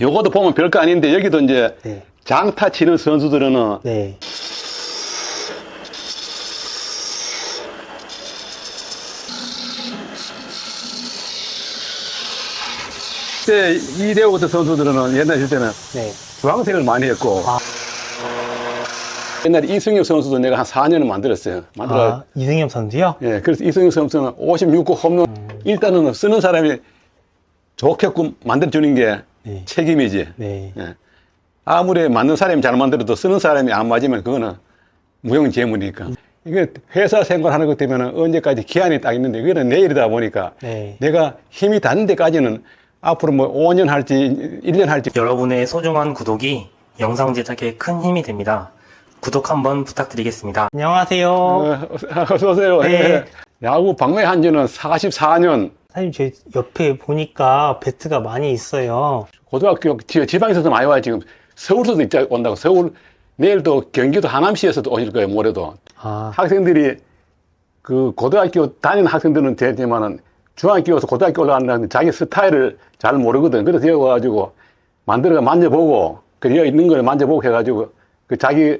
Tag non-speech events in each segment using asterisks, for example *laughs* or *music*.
요것도 보면 별거 아닌데 여기도 이제 네. 장타 치는 선수들은 네. 그때 이대호 선수들은 옛날 일 때는 네. 주황색을 많이 했고 아. 옛날에 이승엽 선수도 내가 한 4년을 만들었어요. 만들어 아, 이승엽 선수요? 예, 그래서 이승엽 선수는 56구 홈런 일단은 쓰는 사람이 좋게끔 만들어주는 게 네. 책임이지. 네. 예. 아무리 맞는 사람이 잘 만들어도 쓰는 사람이 안 맞으면 그거는 무용재물이니까. 이게 회사 생활하는 것 때문에 언제까지 기한이 딱 있는데 이거는 내일이다 보니까 네. 내가 힘이 닿는 데까지는 앞으로 뭐 5년 할지 1년 할지 여러분의 소중한 구독이 영상 제작에 큰 힘이 됩니다. 구독 한번 부탁드리겠습니다. 안녕하세요. 어, *laughs* 어서 오세요. 네. 예. 야구 방매한 지는 44년 사장님, 제 옆에 보니까 배트가 많이 있어요. 고등학교 지- 지방에서도 많이 와요. 지금 서울서도 있자 온다고 서울 내일도 경기도 하남시에서도 오실 거예요. 모레도 아, 학생들이 그 고등학교 다니는 학생들은 되지만은 중학교 와서 고등학교 올라가는 자기 스타일을 잘 모르거든. 그래서 여기 와가지고 만들어가 만져보고 그 여기 있는 걸 만져보고 해가지고 그 자기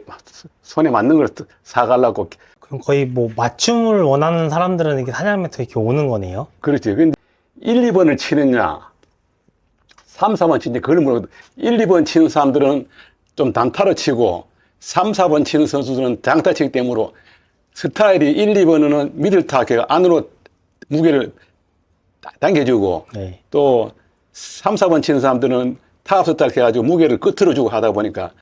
손에 맞는 걸 사가려고 그럼 거의 뭐 맞춤을 원하는 사람들은 이렇게 사장님한테 이렇게 오는 거네요? 그렇지. 근데 1, 2번을 치느냐, 3, 4번 치느냐, 그걸 모르거든. 1, 2번 치는 사람들은 좀 단타로 치고, 3, 4번 치는 선수들은 장타 치기 때문에 스타일이 1, 2번은 미들타, 그 안으로 무게를 당겨주고, 네. 또 3, 4번 치는 사람들은 타업 스타일 해가지고 무게를 끝으로 주고 하다 보니까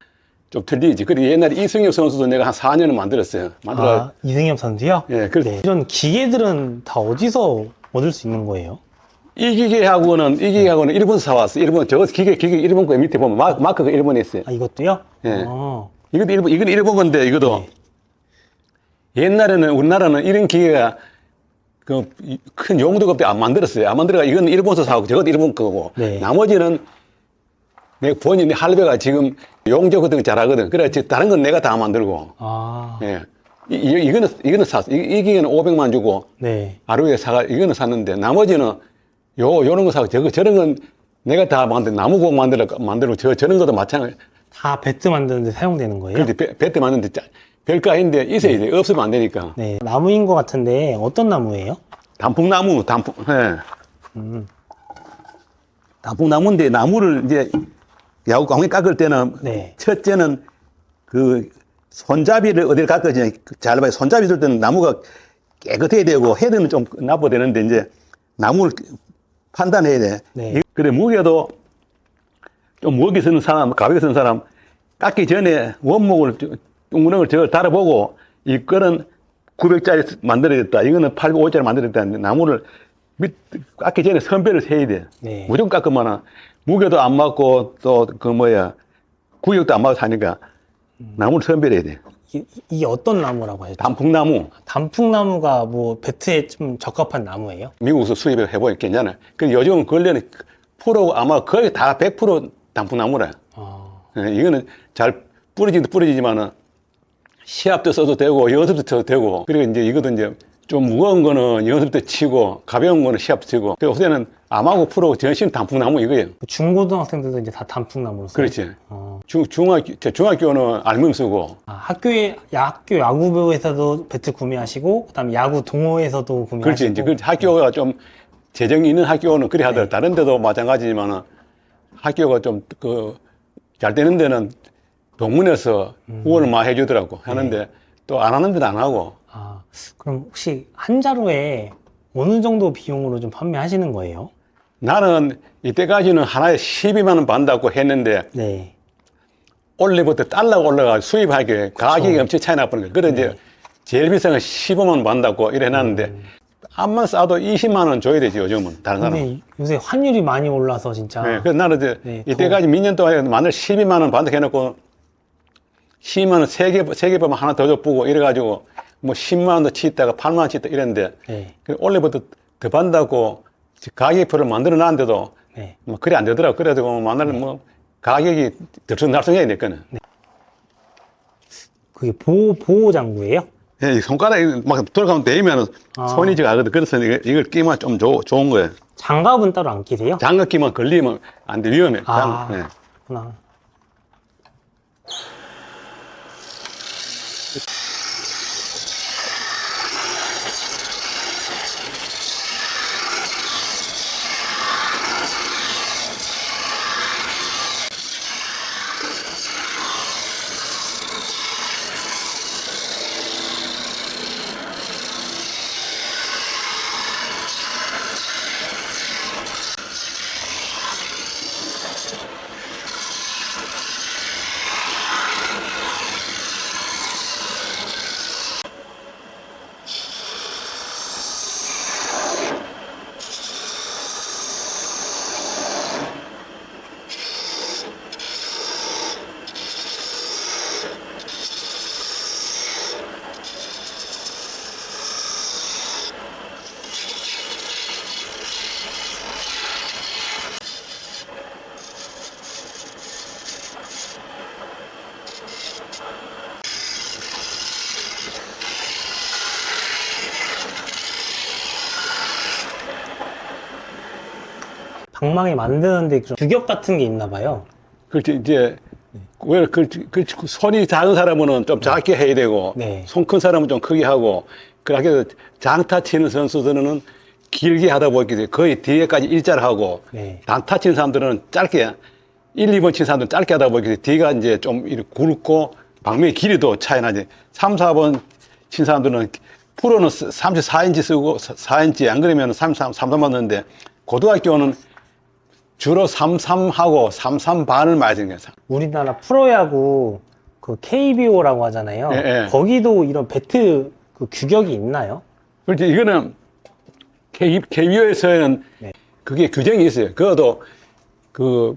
좀 틀리지. 그리고 옛날에 이승엽 선수도 내가 한 4년을 만들었어요. 만들어, 아, 이승엽 선수요? 예, 그래서 네. 이런 기계들은 다 어디서 얻을 수 있는 거예요? 이 기계하고는 이 기계하고는 일본 사왔어. 일본 저거 기계 기계 일본 거 밑에 보면 마, 마크가 일본에 있어요. 아, 이것도요? 예. 아, 이것도 일본 이건 일본 건데 이것도 네. 옛날에는 우리나라는 이런 기계가 그 큰 용도가 없대 안 만들었어요. 안 만들어가 이건 일본서 사고 저것도 일본 거고 네. 나머지는 내 본인 할배가 지금 용접 같은 거 잘하거든. 그래 다른 건 내가 다 만들고 아, 예. 이, 이, 이거는 이거는 샀어. 이, 이 기계는 500만 주고 네. 하루에 사가 이거는 샀는데 나머지는 요 요런 거 사고 저거 저런 건 내가 다 만든 나무공 만들어 만들고 저 저런 것도 마찬가지. 다 배트 만드는데 사용되는 거예요? 그런데 배- 배트 만드는데 짜- 별가인데 있어야 돼. 없으면 안 되니까. 네. 나무인 것 같은데 어떤 나무예요? 단풍나무 단풍 예. 음, 단풍나무인데 나무를 이제 야구 광에 깎을 때는 네. 첫째는 그 손잡이를 어디를 깎아지 잘 봐요. 손잡이 들 때는 나무가 깨끗해야 되고 헤드는 좀 나빠 되는데 이제 나무를 판단해야 돼. 네. 그래 무게도 좀 무겁게 쓰는 사람, 가볍게 쓰는 사람 깎기 전에 원목을 둥그렁을 저걸 달아보고 이거는 900짜리 만들어야겠다. 이거는 805짜리 만들어야겠다. 나무를 밑 깎기 전에 선별을 해야 돼. 네. 무조건 깎으면 무게도 안 맞고 또 그 뭐야 구역도 안 맞고 사니까 나무를 선별해야 돼. 이, 이게 어떤 나무라고 하셨죠? 단풍나무 단풍나무가 뭐 배트에 좀 적합한 나무예요? 미국에서 수입해 해보니 괜찮아. 근데 요즘 근래는 프로 아마 거의 다 100% 단풍나무라. 아, 예, 이거는 잘 뿌려지도 뿌려지지만은 시합도 써도 되고 연습도 써도 되고 그리고 이제 이것도 이제 좀 무거운 거는 연습 때 치고 가벼운 거는 시합 치고 그 요새는 암하고 프로 전신 단풍나무 이거예요. 중고등학생들도 이제 다 단풍나무로 써요? 그렇지. 어. 중, 중학교, 저 중학교는 알몸 쓰고 아, 학교에 야- 학교 야구부에서도 배트 구매하시고 그 다음에 야구 동호회에서도 구매하시고 그렇지. 이제 그 학교가 좀 재정이 있는 학교는 그래 하더라. 다른 데도 마찬가지지만은 학교가 좀 그 잘 되는 데는 동문에서 후원을 많이 해주더라고. 하는데 또안 하는 데는 안 하고. 아, 그럼 혹시 한 자루에 어느 정도 비용으로 좀 판매하시는 거예요? 나는 이때까지는 하나에 12만 원 받는다고 했는데 네. 올해부터 달러가 올라가 수입하게 가격이 엄청 차이 나버린 거야. 그래 이제 제일 비싼 건 15만 원 받는다고 이래 놨는데 암만 싸도 20만 원 줘야 되지 요즘은 다른 사람. 요새 환율이 많이 올라서 진짜 네, 그래서 나는 이제 네, 이때까지 몇 년 동안 마늘 12만 원 받는다 해놓고 12만 원 세 개, 세개 보면 하나 더 줘보고 이래가지고 뭐 10만 원도 치있다가 8만 원 치있다 이랬는데 네. 그 올해부터 더 받는다고 가격표를 만들어 놨는데도 네. 뭐 그래 안 되더라고. 그래가지고 마늘은 뭐 가격이 들쑥날쑥해야 될 거는. 그게 보호 보호 장구예요? 예, 이 손가락이 막 돌아가면 데이면 아. 손이 지 가거든. 그래서 이걸, 이걸 끼면 좀 조, 좋은 거예요. 장갑은 따로 안 끼세요? 장갑 끼면 걸리면 안 돼, 위험해. 아. 장, 예. 그렇구나. 방망이 만드는데 그런 규격 같은 게 있나 봐요. 그렇지, 이제, 왜, 그, 그, 손이 작은 사람은 좀 작게 해야 되고, 네. 손 큰 사람은 좀 크게 하고, 그렇게 해서 장타 치는 선수들은 길게 하다 보니까 거의 뒤에까지 일자를 하고, 네. 단타 치는 사람들은 짧게, 1, 2번 치는 사람들은 짧게 하다 보니까 뒤가 이제 좀 이렇게 굵고, 방면의 길이도 차이 나지. 3, 4번 친 사람들은 프로는 34인치 쓰고 4인치, 안 그러면 33, 33만 넣는데, 고등학교는 주로 33하고 33 반을 맞은 거예요. 우리나라 프로야구 그 KBO라고 하잖아요. 예, 예. 거기도 이런 배트 그 규격이 있나요? 그렇지, 이거는 KBO에서는 네. 그게 규정이 있어요. 그것도 그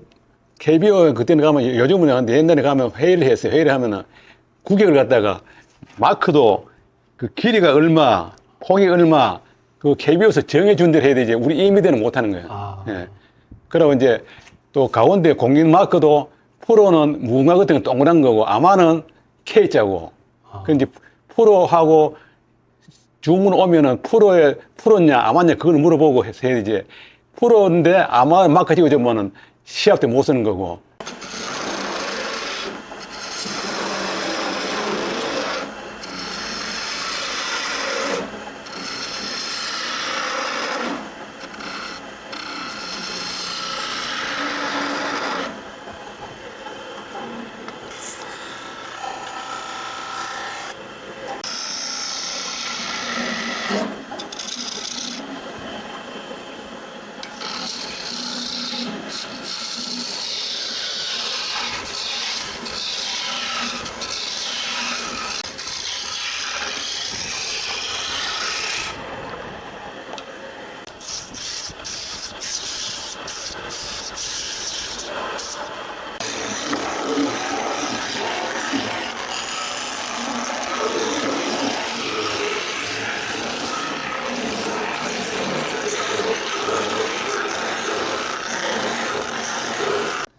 KBO 그때는 가면 요즘은 안 돼. 옛날에 가면 회의를 했어요. 회의를 하면은 구격을 갖다가 마크도 그 길이가 얼마, 폭이 얼마, 그 KBO에서 정해준 대로 해야 되지. 우리 이미대는 못 하는 거예요. 아. 예. 그리고 이제 또 가운데 공인 마크도 프로는 무궁화 같은 건 동그란 거고 아마는 K자고. 아. 그 이제 프로하고 주문 오면은 프로에 프로냐 아마냐 그걸 물어보고 해서 되지. 프로인데 아마 마크 찍어주면은 시합 때 못 쓰는 거고.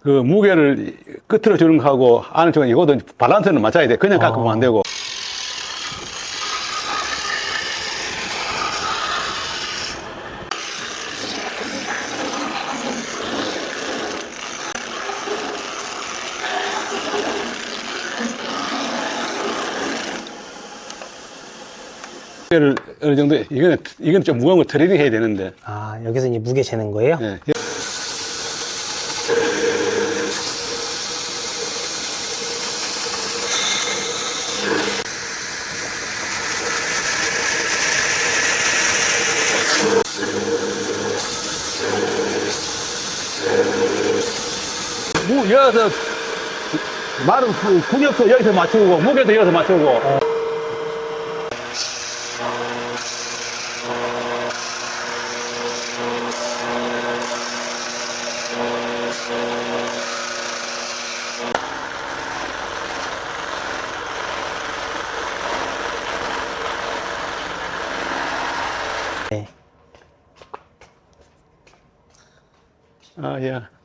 그 무게를 끝으로 주는 거하고 안을 주는 거 이것도 밸런스는 맞춰야 돼. 그냥 깎으면 안 되고. 무게를 어느 정도 이거는 이건 좀 무거운 거 트레이닝 해야 되는데. 아, 여기서 이제 무게 재는 거예요? 예. 여기서 말은 그 구격도 여기서 맞추고 무게도 여기서 맞추고 네. 아, 예.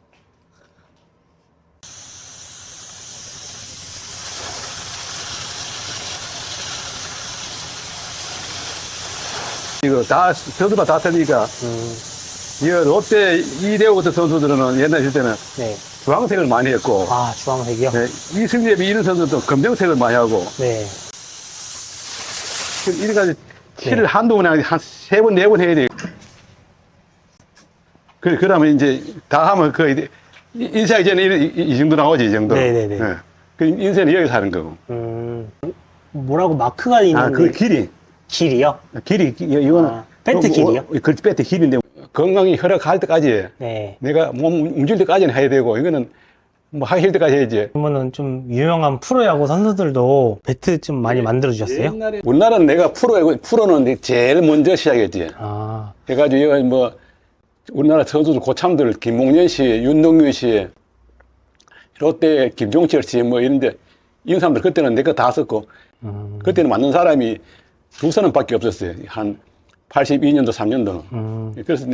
이거 다 선수가 다 틀리니까 음, 이 롯데 이대호부터 선수들은 옛날 일 때는 네. 주황색을 많이 했고 아, 주황색이요? 네, 이승엽이 이런 선수도 검정색을 많이 하고 네. 이래가지고 칠을 한두 번에 한세 번, 네 번 해야 돼. 그, 그러면 이제 다 하면 그 이제 인쇄하기 전에 이, 이- 이 정도 나오지, 이 정도. 네네네. 예. 그 인쇄는 여기서 하는 거고. 음, 뭐라고 마크가 있는데. 아, 그 길이. 길이요? 길이, 이- 이거는. 아, 배트 길이요? 그 배트 길인데 건강이 허락할 때까지 네. 내가 몸 움직일 때까지는 해야 되고 이거는 뭐 하기 때까지 해야지. 그러면은 좀 유명한 프로야구 선수들도 배트 좀 많이 만들어 주셨어요? 옛날에 우리나라는 내가 프로고 프로는 제일 먼저 시작했지. 아, 해가지고 이거 뭐 우리나라 선수들 고참들 김봉년 씨, 윤동규 씨, 롯데 김종철 씨 뭐 이런데 이런 사람들 그때는 내가 다 썼고 음, 그때는 맞는 사람이 두 사람밖에 없었어요. 한 82년도, 3년도는. 음, 그래서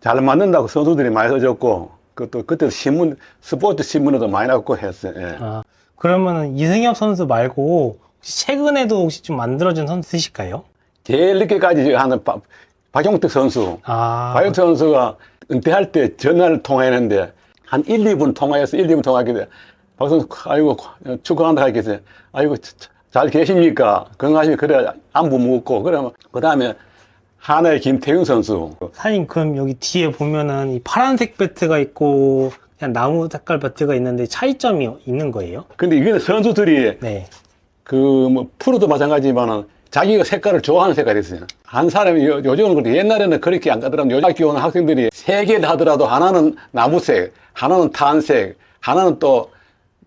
잘 맞는다고 선수들이 많이 써줬고 그것도 그때 신문 스포츠 신문에도 많이 나왔고 했어요. 예. 아, 그러면은 이승엽 선수 말고 혹시 최근에도 혹시 좀 만들어준 선수 있으실까요? 제일 늦게까지 하는 박, 박용택 선수. 아, 박용택 선수가 은퇴할 때 전화를 통화했는데 한 1, 2분 통화해서 1, 2분 통화하게 돼. 박 선수, 아이고, 축구한다 하겠어요. 아이고, 자- 잘 계십니까? 건강하시면 그래, 안부 묻고. 그러면, 그 다음에 하나의 김태균 선수. 사장님 그럼 여기 뒤에 보면은 이 파란색 배트가 있고 그냥 나무 색깔 배트가 있는데 차이점이 있는 거예요? 근데 이거는 선수들이 네. 그 뭐 프로도 마찬가지지만은 자기가 색깔을 좋아하는 색깔이 있어요. 한 사람이 요, 요즘은 그렇게 옛날에는 그렇게 안 가더라도 요즘 학교 오는 학생들이 세 개를 하더라도 하나는 나무색, 하나는 탄색, 하나는 또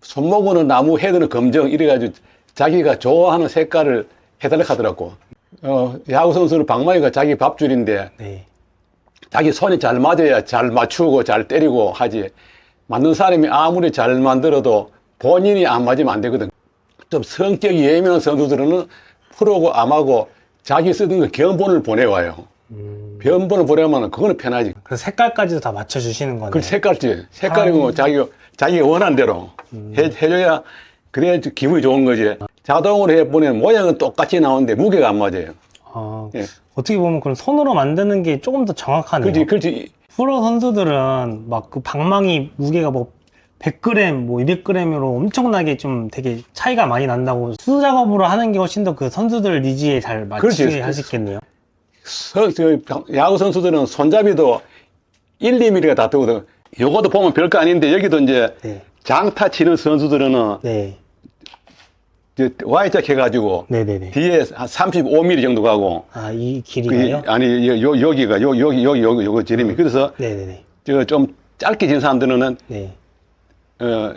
손목으로 나무 헤드는 검정 이래가지고 자기가 좋아하는 색깔을 해달라 하더라고. 어, 야구 선수는 방망이가 자기 밥줄인데 네. 자기 손이 잘 맞아야 잘 맞추고 잘 때리고 하지. 맞는 사람이 아무리 잘 만들어도 본인이 안 맞으면 안 되거든. 좀 성격이 예민한 선수들은 프로고 암하고 자기 쓰던 거 견본을 보내와요. 음, 견본을 보내면 그거는 편하지. 그래서 색깔까지도 다 맞춰주시는 거네요. 그 색깔지. 색깔이고 자기, 자기가 원하는 대로 해, 해줘야 그래야 기분이 좋은 거지. 자동으로 해보내면 모양은 똑같이 나오는데 무게가 안 맞아요. 아, 예. 어떻게 보면 그럼 손으로 만드는 게 조금 더 정확하네요. 그렇지, 그렇지. 프로 선수들은 막 그 방망이 무게가 뭐 100g, 뭐 200g으로 엄청나게 좀 되게 차이가 많이 난다고 수작업으로 하는 게 훨씬 더 그 선수들 니즈에 잘 맞추게 그렇지. 할수 있겠네요. 서, 저, 야구 선수들은 손잡이도 1, 2mm가 다 되거든. 요것도 보면 별거 아닌데 여기도 이제 네. 장타 치는 선수들은 네. Y자 해가지고 네네네. 뒤에 한 35mm 정도 가고 아, 이 그, 길이가요? 아니 요, 요- 여기가 요, 여기 여기 여기 요거 지름이 그래서 네네네. 저 좀 짧게 진 사람들은 네. 어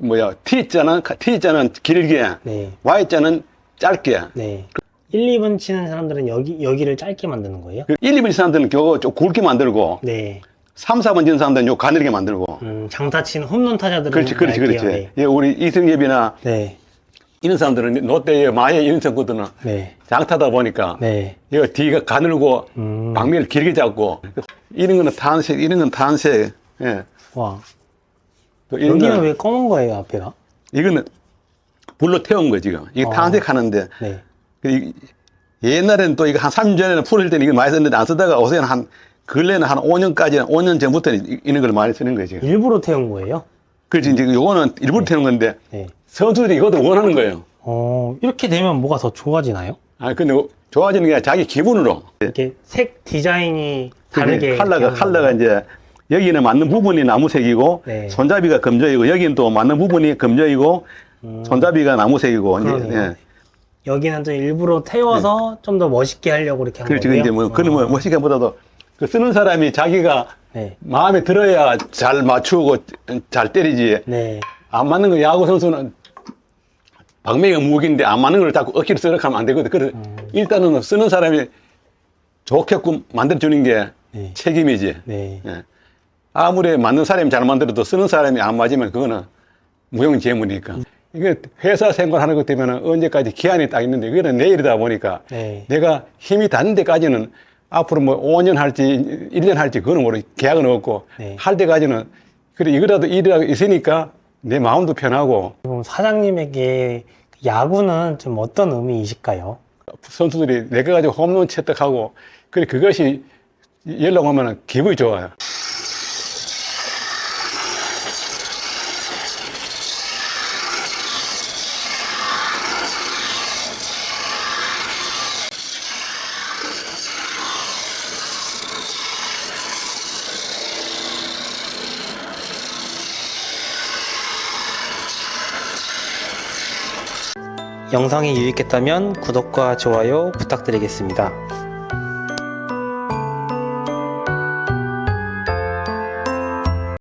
뭐야 T자는 T자는 길게 네. Y자는 짧게 네. 1, 2번 치는 사람들은 여기, 여기를 짧게 만드는 거예요? 그 1, 2번 진 사람들은 요거 좀 굵게 만들고 네. 3, 4번 진 사람들은 요 가늘게 만들고 음, 장타 치는 홈런 타자들은 그렇지 그렇지. 그렇지 네. 예, 우리 이승엽이나 네. 이런 사람들은 롯데의 마의 이런 선수들은 네. 장타다 보니까 네. 이거 뒤가 가늘고 음. 방면을 길게 잡고 이런 거는 탄색 이런 건 탄색 예. 와. 또 이런 여기는 거는 왜 검은 거예요, 앞에가? 이거는 불로 태운 거 지금 이게 어. 탄색 하는데 네. 그 이- 옛날에는 또 이거 한 3년 전에는 풀을 때는 이거 많이 썼는데 안 쓰다가 요새는 한 근래는 한 5년까지 5년 전부터는 이- 이런 걸 많이 쓰는 거예요 지금 일부러 태운 거예요? 그렇지 이제 요거는 일부러 태운 건데 네. 선수들이 이것도 원하는 거예요 어, 이렇게 되면 뭐가 더 좋아지나요? 아 근데 좋아지는 게 아니라 자기 기분으로 이렇게 색 디자인이 다르게. 컬러가 하는 컬러가 거예요? 이제 여기는 맞는 부분이 나무색이고 네. 손잡이가 검정이고 여기는 또 맞는 부분이 검정이고 음, 손잡이가 나무색이고 이제, 그러네요. 예. 여기는 좀 일부러 태워서 좀 더 멋있게 하려고 이렇게 한 그렇지 거예요. 이제 뭐 그런 뭐 멋있게보다도 그 쓰는 사람이 자기가 네. 마음에 들어야 잘 맞추고 잘 때리지 네. 안 맞는 거 야구 선수는 방맹이가 무기인데 안 맞는 걸 자꾸 억지로 쓰려고 하면 안 되거든. 그래 음. 일단은 쓰는 사람이 좋게끔 만들어주는 게 네. 책임이지. 네. 예. 아무리 맞는 사람이 잘 만들어도 쓰는 사람이 안 맞으면 그거는 무용재물이니까. 이게 회사 생활하는 것 때문에 언제까지 기한이 딱 있는데 그거는 내일이다 보니까 네. 내가 힘이 닿는 데까지는 앞으로 뭐 5년 할지 1년 할지 그거는 모르 계약은 없고 네. 할 때까지는 그래 이거라도 일이라도 있으니까 내 마음도 편하고 사장님에게 야구는 좀 어떤 의미이실까요? 선수들이 내가 가지고 홈런 채택하고 그래 그것이 연락 오면 기분이 좋아요. 영상이 유익했다면 구독과 좋아요 부탁드리겠습니다.